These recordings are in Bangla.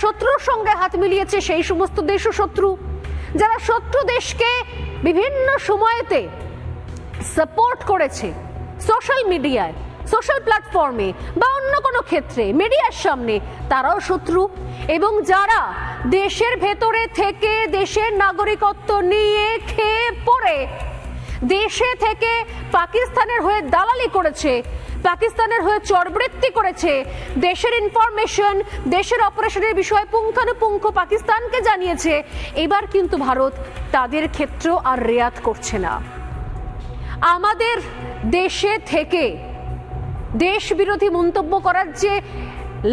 শত্রুর সঙ্গে হাত মিলিয়েছে সেই সমস্ত দেশও শত্রু যারা শত্রু দেশকে বিভিন্ন সময়েতে সাপোর্ট করেছে সোশ্যাল মিডিয়ায় সোশ্যাল প্ল্যাটফর্মে বা অন্য কোনো ক্ষেত্রে মিডিয়ার সামনে, তারাও শত্রু এবং যারা দেশের ভেতরে থেকে দেশের নাগরিকত্ব নিয়ে খেয়ে পড়ে, দেশে থেকে পাকিস্তানের হয়ে দালালি করেছে পাকিস্তানের হয়ে চরবৃত্তি করেছে। দেশের ইনফরমেশন দেশের অপারেশনের বিষয়ে পুঙ্খানুপুঙ্খ পাকিস্তানকে জানিয়েছে। এবার কিন্তু ভারত তাদের ক্ষেত্রেও আর রেয়াত করছে না। আমাদের দেশে থেকে দেশ বিরোধী মন্তব্য করার যে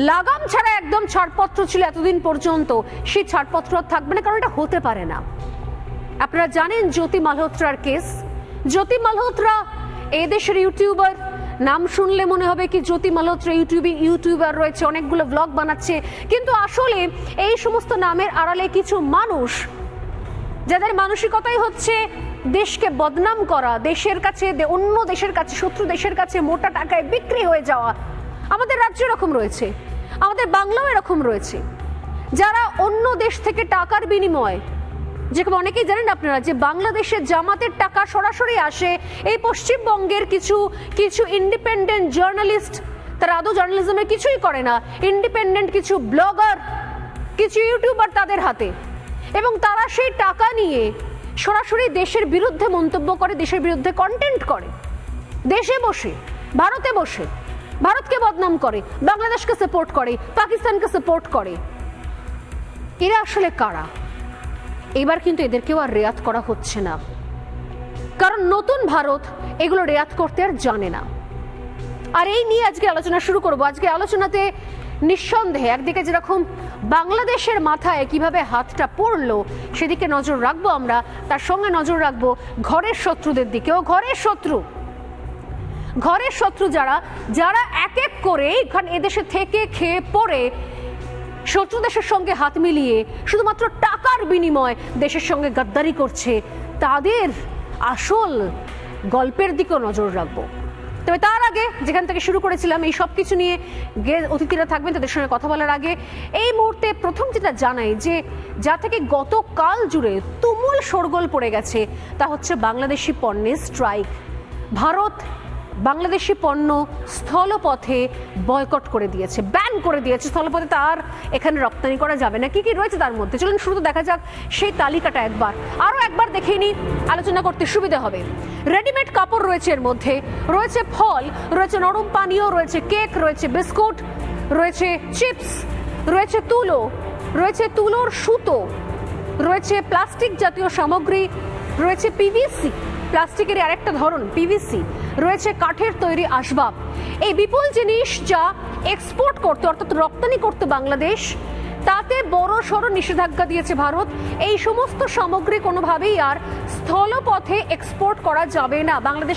লাগাম ছাড়া একদম ছাড়পত্র ছিল এতদিন পর্যন্ত, সেই ছাড়পত্র থাকবে না, কারণ এটা হতে পারে না। আপনারা জানেন জ্যোতি মালহোত্রার কেস জ্যোতি মালহোত্রা এদেশের ইউটিউবার নাম শুনলে মনে হবে কি জ্যোতি মালহোত্রা ইউটিউবে ইউটিউবার রয়েছে, অনেকগুলো ব্লগ বানাচ্ছে। কিন্তু আসলে এই সমস্ত নামের আড়ালে কিছু মানুষ, যাদের মানসিকতাই হচ্ছে দেশকে বদনাম করা, দেশের কাছে অন্য দেশের কাছে, শত্রু দেশের কাছে মোটা টাকায় বিক্রি হয়ে যাওয়া। আমাদের রাজ্য এরকম রয়েছে, আমাদের বাংলাও এরকম রয়েছে। যারা অন্য দেশ থেকে টাকার বিনিময় যেরকম অনেকেই জানেন আপনারা যে বাংলাদেশের জামাতের টাকা সরাসরি আসে, এই পশ্চিমবঙ্গের কিছু কিছু ইন্ডিপেন্ডেন্ট জার্নালিস্ট তারা আদৌ জার্নালিজমের কিছুই করে না। ইন্ডিপেন্ডেন্ট কিছু ব্লগার কিছু ইউটিউবার তাদের হাতে। এবং তারা সেই টাকা নিয়ে সরাসরি দেশের বিরুদ্ধে মন্তব্য করে, দেশের বিরুদ্ধে কন্টেন্ট করে। দেশে বসে, ভারতে বসে, ভারতকে বদনাম করে, বাংলাদেশকে সাপোর্ট করে, পাকিস্তানকে সাপোর্ট করে। এরা আসলে কারা? এবার কিন্তু এদেরকেও আর রেয়াত করা হচ্ছে না। কারণ নতুন ভারত এগুলো রেয়াত করতে আর জানে না। আর এই নিয়ে আজকে আলোচনা শুরু করব। আজকে আলোচনাতে নিঃসন্দেহে একদিকে যেরকম বাংলাদেশের মাথায় কীভাবে হাতটা পড়ল, সেদিকে নজর রাখব আমরা। তার সঙ্গে নজর রাখব ঘরের শত্রুদের দিকেও। ঘরের শত্রু ঘরের শত্রু যারা যারা এক এক করে এখানে এদেশে থেকে খেয়ে পড়ে শত্রু দেশের সঙ্গে হাত মিলিয়ে শুধুমাত্র টাকার বিনিময় দেশের সঙ্গে গাদ্দারি করছে, তাদের আসল গল্পের দিকেও নজর রাখব। তবে তার আগে যেখান থেকে শুরু করেছিলাম, এই সব কিছু নিয়ে গে অতিথিরা থাকবেন তাদের সঙ্গে কথা বলার আগে, এই মুহূর্তে প্রথম যেটা জানাই যে, যা থেকে গতকাল জুড়ে তুমুল শোরগোল পড়ে গেছে, তা হচ্ছে বাংলাদেশি পণ্যের স্ট্রাইক ভারত বাংলাদেশি পণ্য স্থলপথে বয়কট করে দিয়েছে ব্যান করে দিয়েছে। স্থলপথে তার এখানে রপ্তানি করা যাবে না। কি কি রয়েছে তার মধ্যে? চলুন শুরুতে দেখা যাক সেই তালিকাটা একবার। আরও একবার দেখে নিই, আলোচনা করতে সুবিধা হবে। রেডিমেড কাপড় রয়েছে এর মধ্যে। রয়েছে ফল, রয়েছে নরম পানীয়, রয়েছে কেক, রয়েছে বিস্কুট, রয়েছে চিপস, রয়েছে তুলো, রয়েছে তুলোর সুতো, রয়েছে প্লাস্টিক জাতীয় সামগ্রী, রয়েছে পিভিসি প্লাস্টিকের আরেকটা ধরন পিভিসি রয়েছে কাঠের তৈরি আসবাব। এই বিপুল জিনিস যা এক্সপোর্ট করতে, অর্থাৎ রপ্তানি করতে বাংলাদেশ, তাতে বড় সড় নিষেধাজ্ঞা দিয়েছে ভারত। এই সমস্ত সামগ্রী কোনোভাবেই আর স্থলপথে এক্সপোর্ট করা যাবে না। বাংলাদেশ